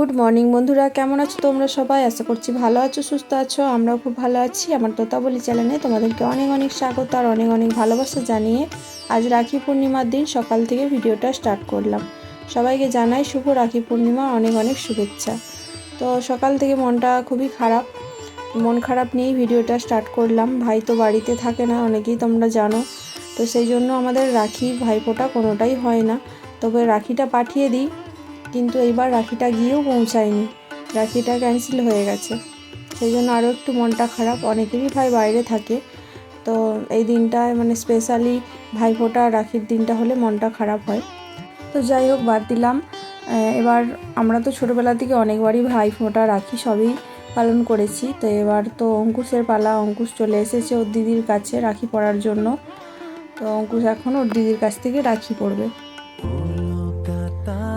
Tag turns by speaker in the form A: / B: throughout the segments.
A: Good morning বন্ধুরা, কেমন আছো তোমরা সবাই? আশা করছি ভালো আছো, সুস্থ আছো, আমরাও খুব ভালো আছি। আমার তোতাবলি চ্যানেলে তোমাদেরকে অনেক অনেক স্বাগত আর অনেক অনেক ভালোবাসা জানিয়ে আজ রাখি পূর্ণিমার দিন সকাল থেকে ভিডিওটা স্টার্ট করলাম। সবাইকে জানাই শুভ রাখি পূর্ণিমা অনেক অনেক শুভেচ্ছা। তো সকাল থেকে মনটা খুবই খারাপ, মন খারাপ নিয়েই ভিডিওটা স্টার্ট করলাম। ভাই তো বাড়িতে থাকে না, অনেকেই তোমরা জানো। তো সেই জন্য আমাদের রাখি ভাইফোঁটা কোনোটাই হয় না। তবে রাখিটা পাঠিয়ে দিই। কিন্তু এইবার রাখিটা গিয়েও পৌঁছায়নি। রাখিটা ক্যান্সেল হয়ে গেছে। সেই জন্য আরও একটু মনটা খারাপ। অনেকেরই ভাই বাইরে থাকে। তো এই দিনটায় মানে স্পেশালি ভাইফোঁটা রাখির দিনটা হলে মনটা খারাপ হয়। তো যাই হোক, বাদ দিলাম। এবার আমরা তো ছোটোবেলা থেকে অনেকবারই ভাইফোঁটা রাখি, সবই পালন করেছি। তো এবার তো অঙ্কুশের পালা, অঙ্কুশ চলে এসেছে ওর দিদির কাছে রাখি পড়ার জন্য। তো অঙ্কুশ এখন ওর দিদির কাছ থেকে রাখি পড়বে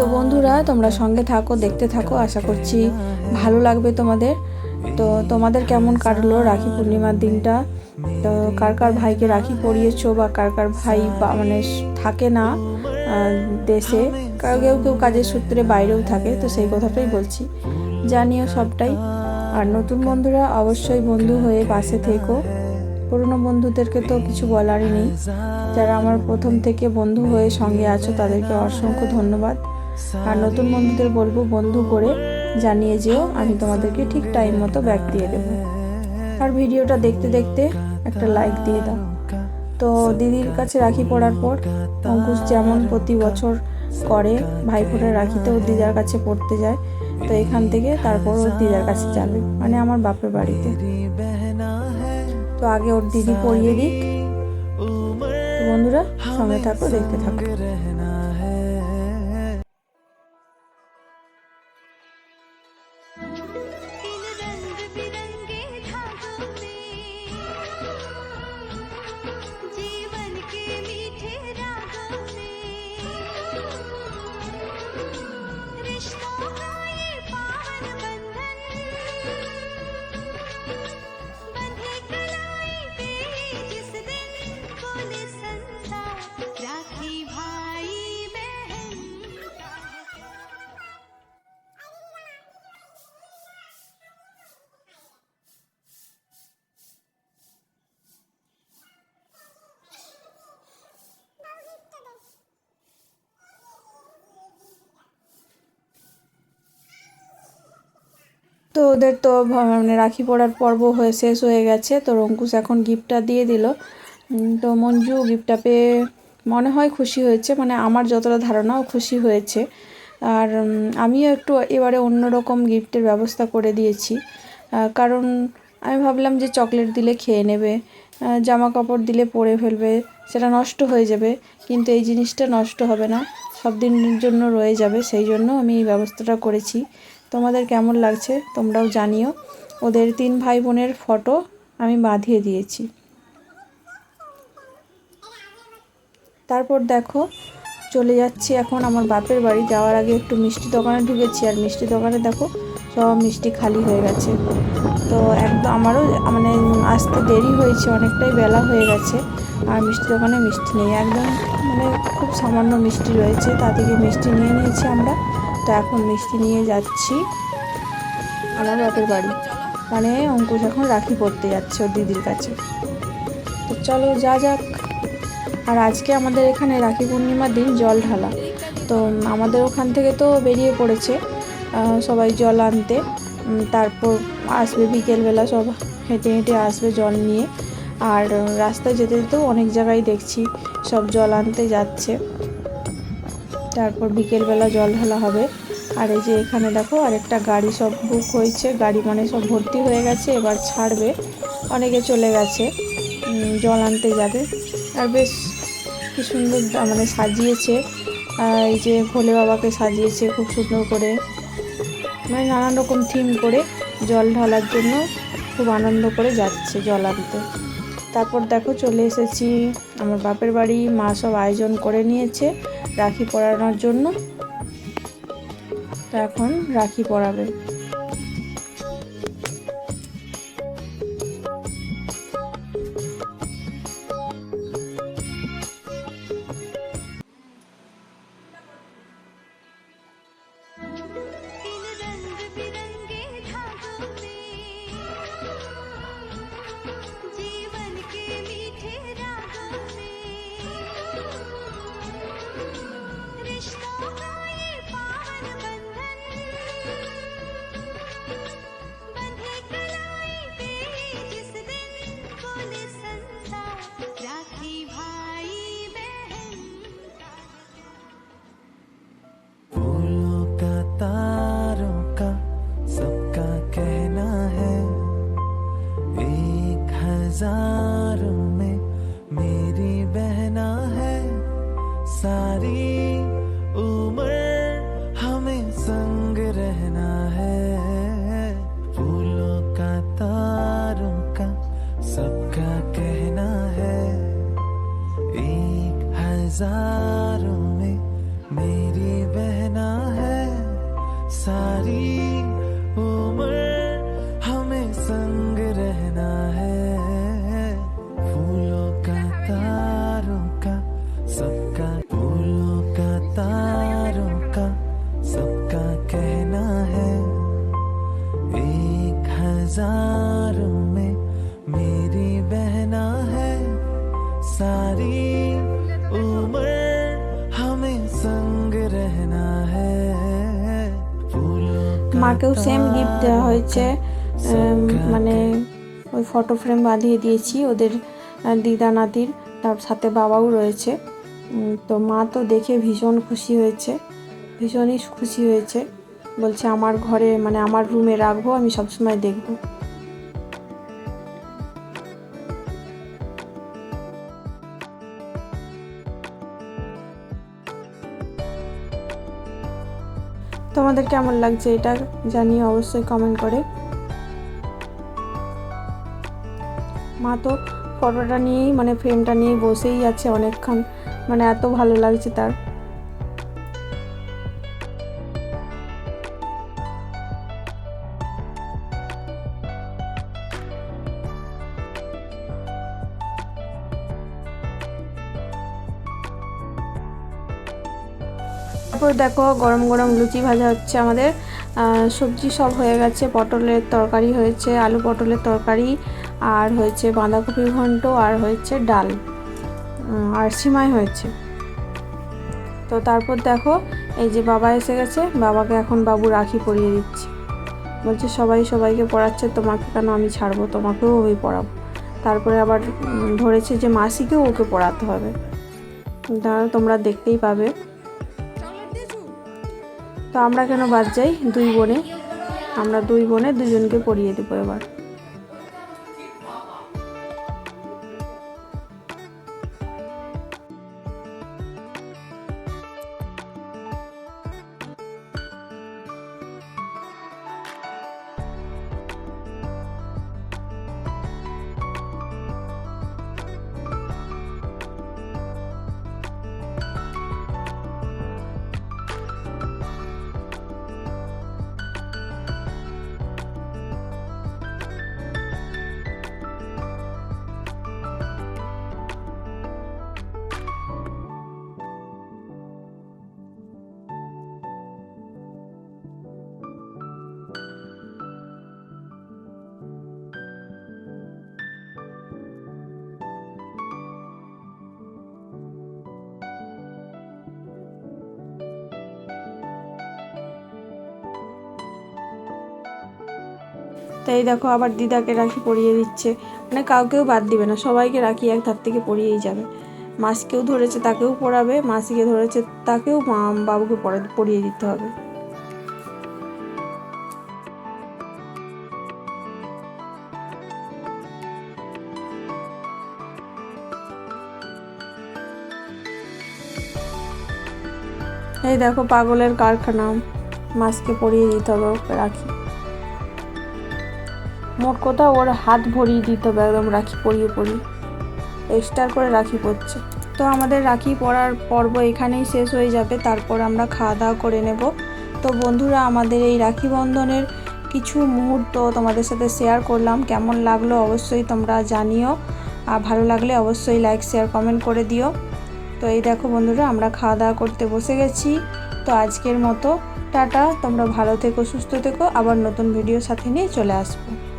A: তো বন্ধুরা, তোমরা সঙ্গে থাকো, দেখতে থাকো, আশা করছি ভালো লাগবে তোমাদের। তো তোমাদের কেমন কাটলো রাখি পূর্ণিমার দিনটা? তো কার কার ভাইকে রাখি পরিয়েছো বা কার কার ভাই বা মানে থাকে না দেশে? কেউ কেউ কাজের সূত্রে বাইরেও থাকে, তো সেই কথাটাই বলছি। জানিও সবটাই। আর নতুন বন্ধুরা, অবশ্যই বন্ধু হয়ে পাশে থেকো। পুরনো বন্ধুদেরকে তো কিছু বলারই নেই। যারা আমার প্রথম থেকে বন্ধু হয়ে সঙ্গে আছো, তাদেরকে অসংখ্য ধন্যবাদ। আর নতুন বন্ধুদের বলব, বন্ধু করে জানিয়ে যেও, আমি তোমাদেরকে ঠিক টাইম মতো ব্যাক দিয়ে দেবো। আর ভিডিওটা দেখতে দেখতে একটা লাইক দিয়ে দাও। তো দিদির কাছে রাখি পড়ার পর, অঙ্কুশ যেমন প্রতি বছর করে ভাইফোঁটার রাখিতে ওর দিদার কাছে পড়তে যায়। তো এখান থেকে তারপর ওর দিদার কাছে যাবে মানে আমার বাপের বাড়িতে। তো আগে ওর দিদি পড়িয়ে দিক। বন্ধুরা, সঙ্গে থাকো, দেখতে থাকো। তো ওদের তো মানে রাখি পড়ার পর্ব হয়ে শেষ হয়ে গেছে, তো অঙ্কুশ এখন গিফটটা দিয়ে দিল। তো মঞ্জু গিফটটা পেয়ে মনে হয় খুশি হয়েছে মানে আমার যতটা ধারণাও খুশি হয়েছে। আর আমিও একটু এবারে অন্যরকম গিফটের ব্যবস্থা করে দিয়েছি। কারণ আমি ভাবলাম যে চকলেট দিলে খেয়ে নেবে জামা কাপড় দিলে পরে ফেলবে, সেটা নষ্ট হয়ে যাবে, কিন্তু এই জিনিসটা নষ্ট হবে না, সব দিনের জন্য রয়ে যাবে, সেই জন্য আমি এই ব্যবস্থাটা করেছি। তোমাদের কেমন লাগছে তোমরাও জানিও। ওদের তিন ভাই বোনের ফটো আমি বাঁধিয়ে দিয়েছি। তারপর দেখো, চলে যাচ্ছি এখন আমার বাপের বাড়ি। যাওয়ার আগে একটু মিষ্টি দোকানে ঢুকেছি। আর মিষ্টি দোকানে দেখো, সব মিষ্টি খালি হয়ে গেছে। তো একদম আমারও মানে আসতে দেরি হয়েছে, অনেকটাই বেলা হয়ে গেছে। আর মিষ্টি দোকানে মিষ্টি নেই। একদম মানে খুব সামান্য মিষ্টি রয়েছে। তা থেকে মিষ্টি নিয়ে নিয়েছি আমরা। তো এখন মিষ্টি নিয়ে যাচ্ছি। আমার বাপের বাড়ি। মানে অঙ্কুশ এখন রাখি পড়তে যাচ্ছে ওর দিদির কাছে। তো চলো যা যাক। আর আজকে আমাদের এখানে রাখি পূর্ণিমার দিন জল ঢালা। তো আমাদের ওখান থেকে তো বেরিয়ে পড়েছে সবাই জল আনতে। তারপর আসবে বিকেলবেলা সব, হেঁটে হেঁটে আসবে জল নিয়ে। আর রাস্তায় যেতে যেতেও অনেক জায়গায় দেখছি সব জল আনতে যাচ্ছে। তারপর বিকেলবেলা জল ঢালা হবে। আর এই যে এখানে দেখো আরেকটা গাড়ি সব বুক হয়েছে। গাড়ি মানে সব ভর্তি হয়ে গেছে, এবার ছাড়বে। অনেকে চলে গেছে জল আনতে যাবে। আর বেশ কি সুন্দর মানে সাজিয়েছে। এই যে ভোলে বাবাকে সাজিয়েছে খুব সুন্দর করে। মানে নানান রকম থিম করে জল ঢালার জন্য খুব আনন্দ করে যাচ্ছে জল আনতে। তারপর দেখো চলে এসেছি, আমার বাপের বাড়ি। মা সব আয়োজন করে নিয়েছে। রাখি পরানোর জন্য। তো এখন রাখি পরাবে। মাকেও সেম গিফট দেওয়া হয়েছে মানে ওই ফটো ফ্রেম বাঁধিয়ে দিয়েছি ওদের দিদা নাতির তার সাথে বাবাও রয়েছে। তো মা তো দেখে ভীষণ খুশি হয়েছে ভীষণই খুশি হয়েছে। বলছে আমার ঘরে মানে আমার রুমে রাখব আমি সবসময় দেখব। তোমাদের কেমন লাগছে এটা জানিয়ে অবশ্যই কমেন্ট করে। মা তো ফটোটা নিয়েই মানে ফ্রেমটা নিয়ে বসেই আছে অনেকক্ষণ। মানে এত ভালো লাগছে তার। তারপর দেখো গরম গরম লুচি ভাজা হচ্ছে আমাদের। সবজি সব হয়ে গেছে, পটলের তরকারি হয়েছে, আলু পটলের তরকারি, আর হয়েছে বাঁধাকপির ঘন্ট, আর হয়েছে ডাল আর সিমাই হয়েছে। তো তারপর দেখো, এই যে বাবা এসে গেছে, বাবাকে এখন বাবু রাখি পরিয়ে দিচ্ছে। বলছে, সবাই সবাইকে পড়াচ্ছে, তোমাকে কেন আমি ছাড়বো? তোমাকেও আমি পড়াবো। তারপরে আবার ধরেছে যে মাসিকেও ওকে পড়াতে হবে। তোমরা দেখতেই পাবে। তো আমরা কেন বাদ যাই? দুই বোনে। আমরা দুই বোনে দুজনকে পড়িয়ে দেবো এবার। তো এই দেখো আবার দিদাকে রাখি পরিয়ে দিচ্ছে। মানে কাউকেও বাদ দিবে না, সবাইকে রাখি এক ধার থেকে পরিয়েই যাবে। মাসিকেও ধরেছে, তাকেও পড়াবে, মাসিকে ধরেছে, তাকেও বাবুকে পড়া- পরিয়ে দিতে হবে। এই দেখো পাগলের কারখানা, মাসকে পরিয়ে দিতে হবে রাখি। মোট কথা ওর হাত ভরিয়ে দিতে হবে একদম রাখি পরিয়ে পরিয়ে। এক্সট্রা করে রাখি পরছে তো আমাদের রাখি পরার পর্ব এখানেই শেষ হয়ে যাবে। তারপর আমরা খাওয়া দাওয়া করে নেব। তো বন্ধুরা, আমাদের এই রাখি বন্ধনের কিছু মুহূর্ত তোমাদের সাথে শেয়ার করলাম। কেমন লাগল অবশ্যই তোমরা জানিও। আর ভালো লাগলে অবশ্যই লাইক শেয়ার কমেন্ট করে দিও। তো এই দেখো বন্ধুরা, আমরা খাওয়া দাওয়া করতে বসে গেছি। তো আজকের মতো, টাটা। তোমরা ভালো থেকো, সুস্থ থেকো। আবার নতুন ভিডিও সাথে নিয়ে চলে আসব।